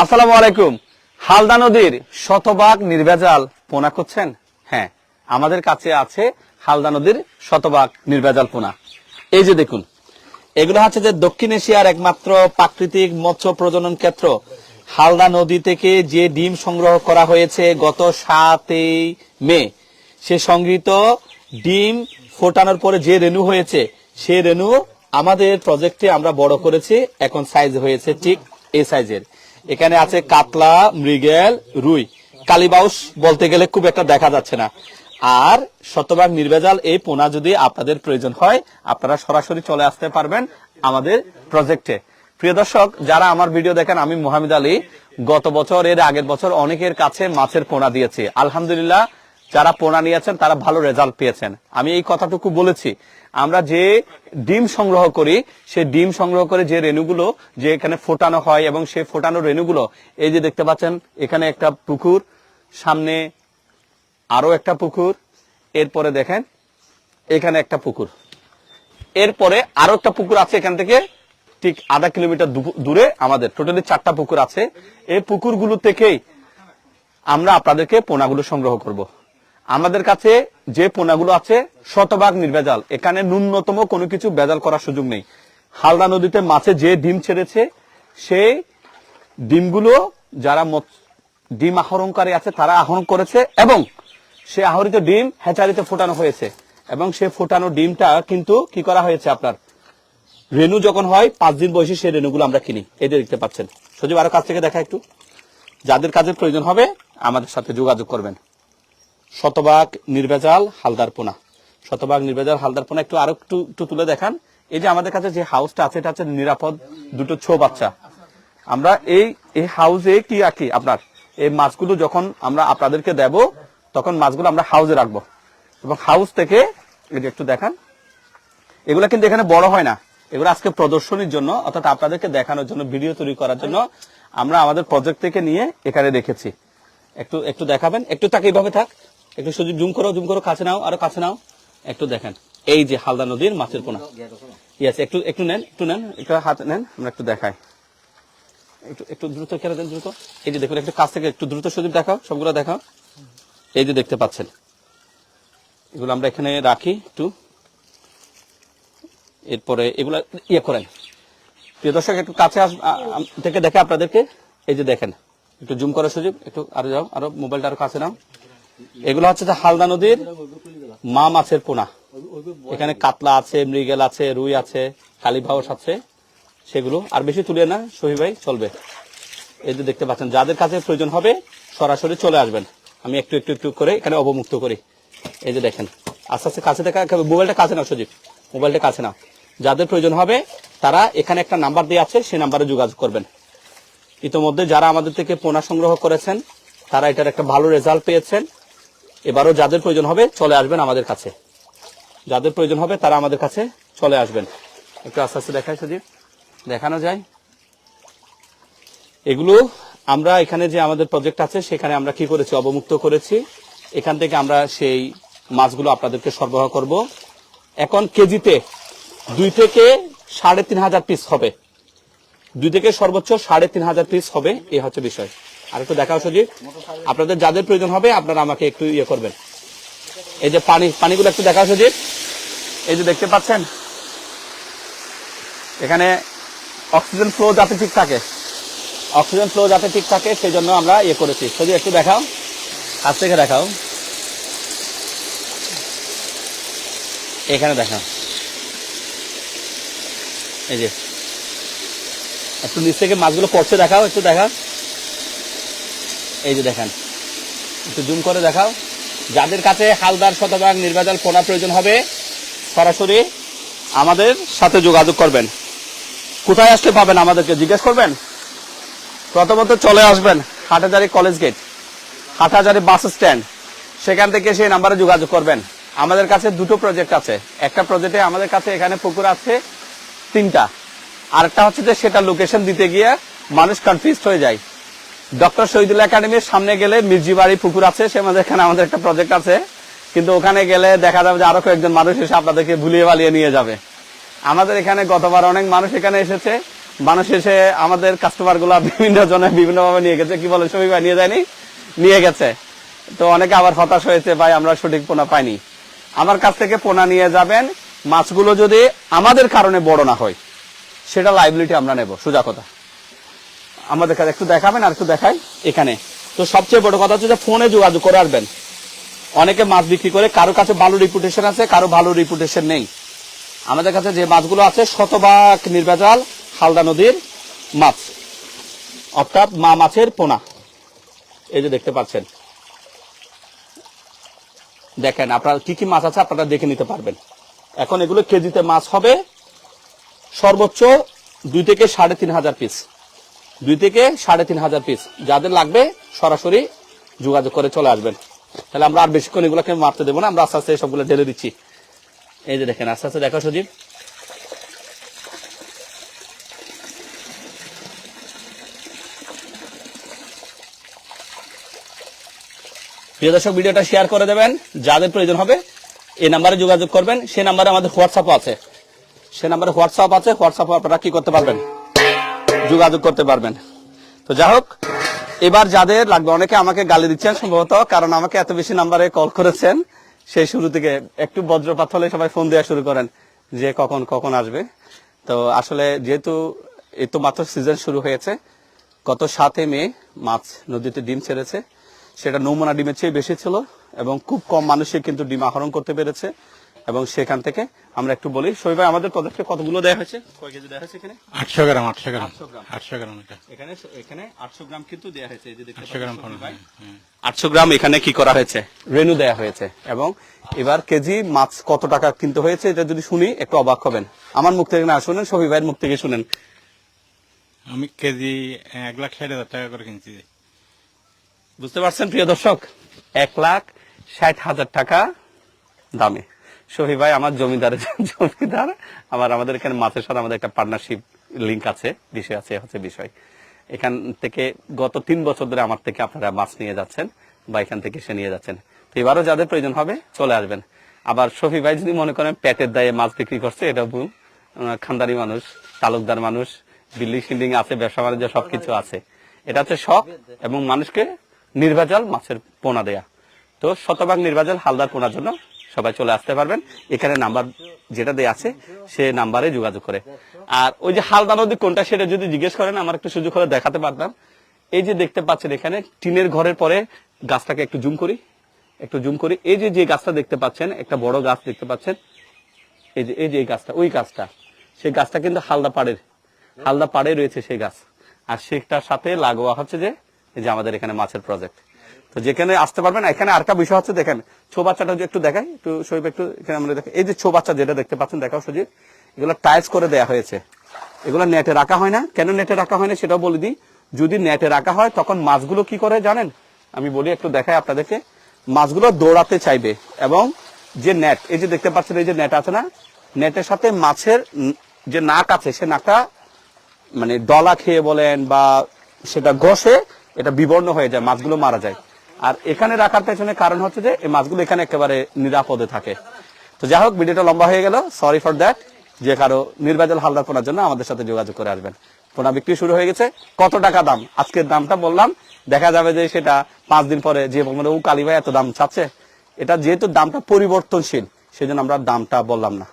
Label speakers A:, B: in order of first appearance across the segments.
A: আসসালামু আলাইকুম। হালদা নদীর শতভাগ নির্ভেজাল পোনা করছেন হ্যাঁ আমাদের কাছে আছে হালদা নদীর শতভাগ নির্ভেজাল পোনা। এই যে দেখুন, এগুলো হচ্ছে যে দক্ষিণ এশিয়ার একমাত্র প্রাকৃতিক মৎস্য প্রজনন ক্ষেত্র। হালদা নদী থেকে যে ডিম সংগ্রহ করা হয়েছে গত সাতই মে, সে সংগৃহীত ডিম ফোটানোর পরে যে রেনু হয়েছে, সে রেনু আমাদের প্রজেক্টে আমরা বড় করেছি, এখন সাইজ হয়েছে ঠিক এই সাইজের এখানে আছে কাতলা, মৃগেল, রুই। কালীবাউস বলতে গেলে খুব একটা দেখা যাচ্ছে না। আর শতভাগ নির্ভেজাল এই পোনা যদি আপনাদের প্রয়োজন হয়, আপনারা সরাসরি চলে আসতে পারবেন আমাদের প্রজেক্টে। প্রিয় দর্শক, যারা আমার ভিডিও দেখেন, আমি মোহাম্মদ আলী। গত বছর, এর আগের বছর অনেকের কাছে মাছের পোনা দিয়েছি। আলহামদুলিল্লাহ যারা পোনা নিয়েছেন, তারা ভালো রেজাল্ট পেয়েছেন। আমি এই কথাটুকু বলেছি। আমরা যে ডিম সংগ্রহ করি, সে ডিম সংগ্রহ করে যে রেণুগুলো, যে এখানে ফোটানো হয় এবং সেই ফোটানো রেণুগুলো, এই যে দেখতে পাচ্ছেন, এখানে একটা পুকুর, সামনে আরও একটা পুকুর, এরপরে দেখেন, এখানে একটা পুকুর। এরপরে আরও একটা পুকুর আছে এখান থেকে, ঠিক আধা কিলোমিটার দূরে আমাদের, টোটালি চারটা পুকুর আছে। এই পুকুরগুলো থেকেই আমরা আপনাদেরকে পোনাগুলো সংগ্রহ করব। আমাদের কাছে যে পোনাগুলো আছে, শতভাগ নির্ভেজাল। এখানে ন্যূনতম কোনো কিছু ভেজাল করার সুযোগ নেই। হালদা নদীতে মাছে যে ডিম ছেড়েছে, সেই ডিমগুলো যারা ডিম আহরণকারী আছে, তারা আহরণ করেছে এবং সে আহরিত ডিম হ্যাচারিতে ফোটানো হয়েছে। এবং সে ফোটানো ডিমটা কিন্তু কি করা হয়েছে আপনার? রেনু যখন হয়, পাঁচ দিন বয়সে সেই রেনুগুলো আমরা কিনি। যে দেখতে পাচ্ছেন। সজীব আরও কাছ থেকে দেখা একটু। যাদের কাজের প্রয়োজন হবে, আমাদের সাথে যোগাযোগ করবেন। শতভাগ নির্ভেজাল হালদার পোনা। শতভাগ নির্ভেজাল হালদার পোনা একটু আরও একটু একটু তুলে দেখান। এই যে আমাদের কাছে যে হাউসটা আছে, এটা হচ্ছে নিরাপদ দুটো ছো বাচ্চা। আমরা এই এই হাউসে কি রাখি আপনার? এই মাছগুলো যখন আমরা আপনাদেরকে দেব, তখন মাছগুলো আমরা হাউসে রাখব। এবং হাউস থেকে যে একটু দেখান। এগুলো কিন্তু এখানে বড় হয় না। এগুলো আজকে প্রদর্শনীর জন্য, অর্থাৎ আপনাদেরকে দেখানোর জন্য ভিডিও তৈরি করার জন্য আমরা আমাদের প্রজেক্ট থেকে নিয়ে এখানে রেখেছি একটু একটু দেখাবেন। একটু তাকে এইভাবে থাক। একটু সুযোগ জুম করো জুম করো, কাছে নাও, আরও কাছে নাও। একটু দেখেন। এই যে হালদা নদীর মাছের পোনা। ইয়েস একটু একটু নেন একটু নেন, একটু হাত নেন, আমরা একটু দেখাই। একটু একটু দ্রুত খেলে দেন, দ্রুত। এই যে দেখুন, একটু কাছ থেকে একটু দ্রুত সুযোগ দেখাও, সবগুলো দেখাও। এই যে দেখতে পাচ্ছেন। এগুলো আমরা এখানে রাখি একটু। এরপরে এগুলা ইয়ে করেন। প্রিয় দর্শক, একটু কাছে আস থেকে দেখে আপনাদেরকে। এই যে দেখেন, একটু জুম করার সুযোগ একটু আরও যাও, আরও মোবাইলটা আরও কাছে নাও। এগুলো হচ্ছে যে হালদা নদীর মা মাছের পোনা। এখানে কাতলা আছে, মৃগেল আছে, রুই আছে কালীভাউস আছে, সেগুলো। আর বেশি তুলে না, শহীদ ভাই, চলবে। এই যে দেখতে পাচ্ছেন, যাদের কাছে প্রয়োজন হবে, সরাসরি চলে আসবেন। আমি একটু একটু একটু করে এখানে অবমুক্ত করি। এই যে দেখেন, আস্তে আস্তে কাছে দেখা মোবাইলটা কাছে নাও, সজীব। মোবাইলটা কাছে নাও। যাদের প্রয়োজন হবে, তারা এখানে একটা নাম্বার দিয়ে আছে, সেই নাম্বারে যোগাযোগ করবেন। ইতোমধ্যে যারা আমাদের থেকে পোনা সংগ্রহ করেছেন, তারা এটার একটা ভালো রেজাল্ট পেয়েছেন। এবারও যাদের প্রয়োজন হবে চলে আসবেন আমাদের কাছে। যাদের প্রয়োজন হবে তারা আমাদের কাছে চলে আসবেন। একটু আস্তে আস্তে দেখায় সজীব দেখানো যায়। এগুলো আমরা এখানে যে আমাদের প্রজেক্ট আছে, সেখানে আমরা কি করেছি? অবমুক্ত করেছি। এখান থেকে আমরা সেই মাছগুলো আপনাদেরকে সরবরাহ করব। এখন কেজিতে দুই থেকে সাড়ে তিন হাজার পিস হবে। দুই থেকে সর্বোচ্চ সাড়ে তিন হাজার পিস হবে এই হচ্ছে বিষয়। আর একটু দেখাও সজীব। আপনাদের যাদের প্রয়োজন হবে, আপনারা আমাকে একটু ইয়ে করবেন। এই যে পানি, পানিগুলো একটু দেখাও সজীব। এই যে দেখতে পাচ্ছেন, এখানে অক্সিজেন ফ্লো যাতে ঠিক থাকে। অক্সিজেন ফ্লো যাতে ঠিক থাকে সেই জন্য আমরা ইয়ে করেছি। সজীব, একটু দেখাও। কাছ থেকে দেখাও। এখানে দেখাও। এই যে, একটু নিচ থেকে মাছগুলো পড়ছে, দেখাও, একটু দেখাও। এই যে দেখেন। একটু জুম করে দেখাও। যাদের কাছে হালদার শতভাগ নির্বাচন পোনা প্রয়োজন হবে, সরাসরি আমাদের সাথে যোগাযোগ করবেন। কোথায় আসতে পাবেন আমাদেরকে জিজ্ঞেস করবেন? প্রথমত চলে আসবেন Hathazari college gate, Hathazari bus stand. সেখান থেকে সেই নাম্বারে যোগাযোগ করবেন। আমাদের কাছে দুটো প্রজেক্ট আছে। একটা প্রজেক্টে আমাদের কাছে এখানে পুকুর আছে তিনটা। আরেকটা হচ্ছে যে সেটা লোকেশন দিতে গিয়ে মানুষ কনফিউজ হয়ে যায়। ডক্টর শহীদুল্লাহ একাডেমির সামনে গেলে মির্জিবাড়ি পুকুর আছে, সে আমাদের এখানে আমাদের একটা প্রজেক্ট আছে। কিন্তু ওখানে গেলে দেখা যাবে যে আরও কয়েকজন মানুষ এসে আপনাদেরকে ভুলিয়ে বালিয়ে নিয়ে যাবে। আমাদের এখানে গতবার অনেক মানুষ এখানে এসেছে। মানুষ এসে আমাদের কাস্টমারগুলা বিভিন্ন জনে বিভিন্ন ভাবে নিয়ে গেছে। কি বলে সবই ভাই নিয়ে যায়নি? নিয়ে গেছে। তো অনেকে আবার হতাশ হয়েছে, ভাই, আমরা সঠিক পোনা পাইনি। আমার কাছ থেকে পোনা নিয়ে যাবেন। মাছগুলো যদি আমাদের কারণে বড় না হয়, সেটা লাইবিলিটি আমরা নেব। সোজা কথা। আমাদের কাছে একটু দেখাবেন আর একটু দেখাই এখানে। তো সবচেয়ে বড় কথা হচ্ছে যে ফোনে যোগাযোগ করে আসবেন অনেকে মাছ বিক্রি করে, কারও কাছে ভালো রিপুটেশন আছে, কারও ভালো রিপুটেশন নেই। আমাদের কাছে যে মাছগুলো আছে, শতভাগ নির্ভেজাল হালদা নদীর মাছ। অর্থাৎ মা মাছের পোনা। এই যে দেখতে পাচ্ছেন। দেখেন, আপনার কি কি মাছ আছে আপনারা দেখে নিতে পারবেন। এখন এগুলো কেজিতে মাছ হবে সর্বোচ্চ দুই থেকে সাড়ে তিন হাজার পিস দুই থেকে সাড়ে তিন হাজার পিস যাদের লাগবে, সরাসরি যোগাযোগ করে চলে আসবেন। তাহলে আমরা আর বেশিক্ষণ এগুলোকে মারতে দেবো না, আমরা আস্তে আস্তে সবগুলো ঢেলে দিচ্ছি। এই যে দেখেন, আস্তে আস্তে দেখো সজীব। প্রিয় দর্শক, ভিডিওটা শেয়ার করে দেবেন। যাদের প্রয়োজন হবে, এই নাম্বারে যোগাযোগ করবেন। সেই নাম্বারে আমাদের হোয়াটসঅ্যাপ আছে। সে নাম্বারে হোয়াটসঅ্যাপ আছে। হোয়াটসঅ্যাপে আপনারা কি করতে পারবেন? যোগাযোগ করতে পারবেন। তো যাই হোক, এবার যাদের লাগবে, অনেকে আমাকে গালি দিচ্ছেন সম্ভবত, কারণ আমাকে এত বেশি নাম্বারে কল করেছেন, সেই শুরু থেকে একটু বজ্রপাত হলে সবাই ফোন দেওয়া শুরু করেন যে কখন কখন আসবে। তো আসলে যেহেতু এই তো মাত্র সিজন শুরু হয়েছে, গত সাতে মে মাছ নদীতে ডিম ছেড়েছে, সেটা নমুনা ডিমের চেয়ে বেশি ছিল এবং খুব কম মানুষই কিন্তু ডিম আহরণ করতে পেরেছে। এবং সেখান থেকে আমরা একটু বলি। শৈব ভাই আমাদের প্রজেক্টে কতগুলো দেওয়া হয়েছে? কয় কেজি দেওয়া হয়েছে এখানে?
B: আটশো গ্রাম আটশো গ্রাম।
A: 800 গ্রাম।
B: আটশো গ্রাম
A: এখানে এখানে আটশো গ্রাম কিন্তু দেওয়া হয়েছে। এই যে দেখতে
B: আটশো গ্রাম ফোন
A: ভাই। আটশো গ্রাম এখানে কি করা হয়েছে? রেনু দেয়া হয়েছে। এবং এবার কেজি মাছ কত টাকা কিনতে হয়েছে এটা যদি শুনি একটু অবাক হবেন। আমার মুখ থেকে না শুনেন শফি ভাইয়ের মুখ থেকে শুনেন।
B: আমি কেজি এক লাখ ষাট হাজার টাকা করে কিনছি।
A: বুঝতে পারছেন প্রিয় দর্শক? এক লাখ ষাট হাজার টাকা দামে। শহী ভাই, আমার জমিদারের জমিদার, আমার আমাদের এখানে মাছের সাথে আমাদের একটা পার্টনারশিপ লিঙ্ক আছে, বিষয় আছে হচ্ছে বিষয়। এখান থেকে গত তিন বছর ধরে আমার থেকে আপনারা মাছ নিয়ে যাচ্ছেন বা এখান থেকে সে নিয়ে যাচ্ছেন। তো এবারও যাদের প্রয়োজন হবে, চলে আসবেন। আবার শফি ভাই যদি মনে করেন পেটের দায়ে মাছ বিক্রি করছে এটা ভুল। খানদারি মানুষ, তালুকদার মানুষ, বিল্ডিং শিল্ডিং আছে, ব্যবসা বাণিজ্য সবকিছু আছে। এটা হচ্ছে শখ এবং মানুষকে নির্বাচল মাছের পোনা দেয়া। তো শতভাগ নির্বাচন হালদার পোনার জন্য সবাই চলে আসতে পারবেন। এখানে নাম্বার যেটা দেয়া আছে, সে নাম্বারে যোগাযোগ করে। আর ওই যে হালদা নদী কোনটা সেটা যদি জিজ্ঞেস করেন, আমার একটু সুযোগ হলে দেখাতে পারতাম। এই যে দেখতে পাচ্ছেন এখানে, টিনের ঘরের পরে গাছটাকে একটু জুম করি, একটু জুম করি। এই যে যে গাছটা দেখতে পাচ্ছেন, একটা বড় গাছ দেখতে পাচ্ছেন। এই যে এই যে গাছটা, ওই গাছটা। সেই গাছটা কিন্তু হালদা পাড়ের, হালদা পাড়ে রয়েছে সেই গাছ। আর সেটার সাথে লাগোয়া হচ্ছে যে, এই যে আমাদের এখানে মাছের প্রজেক্ট তো যেখানে আসতে পারবেন, এখানে আরেকটা বিষয় হচ্ছে, দেখেন ছো বাচ্চাটা একটু দেখাই, একটু শৈব, একটু এখানে আমরা দেখাই এই যে ছো বাচ্চা যেটা দেখতে পাচ্ছেন, দেখাও সজিব, এগুলো টাইলস করে দেয়া হয়েছে। এগুলো নেটে রাখা হয় না। কেন নেটে রাখা হয় না সেটাও বলে দিই। যদি নেটে রাখা হয়, তখন মাছগুলো কি করে জানেন? আমি বলি, একটু দেখাই আপনাদেরকে। মাছগুলো দৌড়াতে চাইবে এবং যে নেট এই যে দেখতে পাচ্ছেন, এই যে নেট আছে না? নেটের সাথে মাছের যে নাক আছে, সে নাকটা মানে ডলা খেয়ে বলেন বা সেটা ঘষে এটা বিবর্ণ হয়ে যায়, মাছগুলো মারা যায়। আর এখানে রাখার পেছনে কারণ হচ্ছে যে এই মাছগুলো এখানে একেবারে নিরাপদে থাকে। তো যাই হোক, ভিডিওটা লম্বা হয়ে গেল। সরি ফর দ্যাট যে কারও নির্বাচন হালদার পোনার জন্য আমাদের সাথে যোগাযোগ করে আসবেন। পোনা বিক্রি শুরু হয়ে গেছে। কত টাকা দাম? আজকের দামটা বললাম। দেখা যাবে যে সেটা পাঁচ দিন পরে যে বলবেন ও কালী ভাই, এত দাম চাচ্ছে? এটা যেহেতু দামটা পরিবর্তনশীল, সেজন্য আমরা দামটা বললাম না।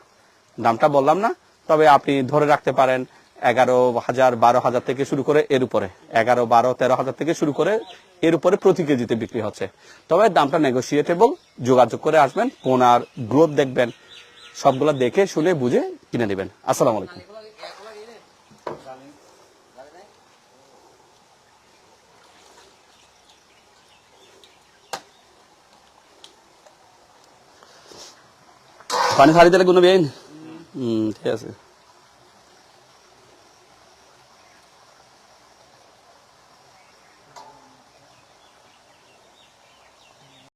A: দামটা বললাম না। তবে আপনি ধরে রাখতে পারেন এগারো হাজার, বারো হাজার থেকে শুরু করে এর উপরে। এগারো, বারো, তেরো হাজার থেকে শুরু করে এর উপরে প্রতি কেজিতে বিক্রি হচ্ছে। তবে দামটা নেগোসিয়েটেবল যোগাযোগ করে আসবেন পোনার গ্রোথ দেখবেন। সবগুলা দেখে, শুনে, বুঝে কিনে নেবেন। আসসালামু আলাইকুম। পানি সারি দিলে কোনো বেন হুম, ঠিক আছে।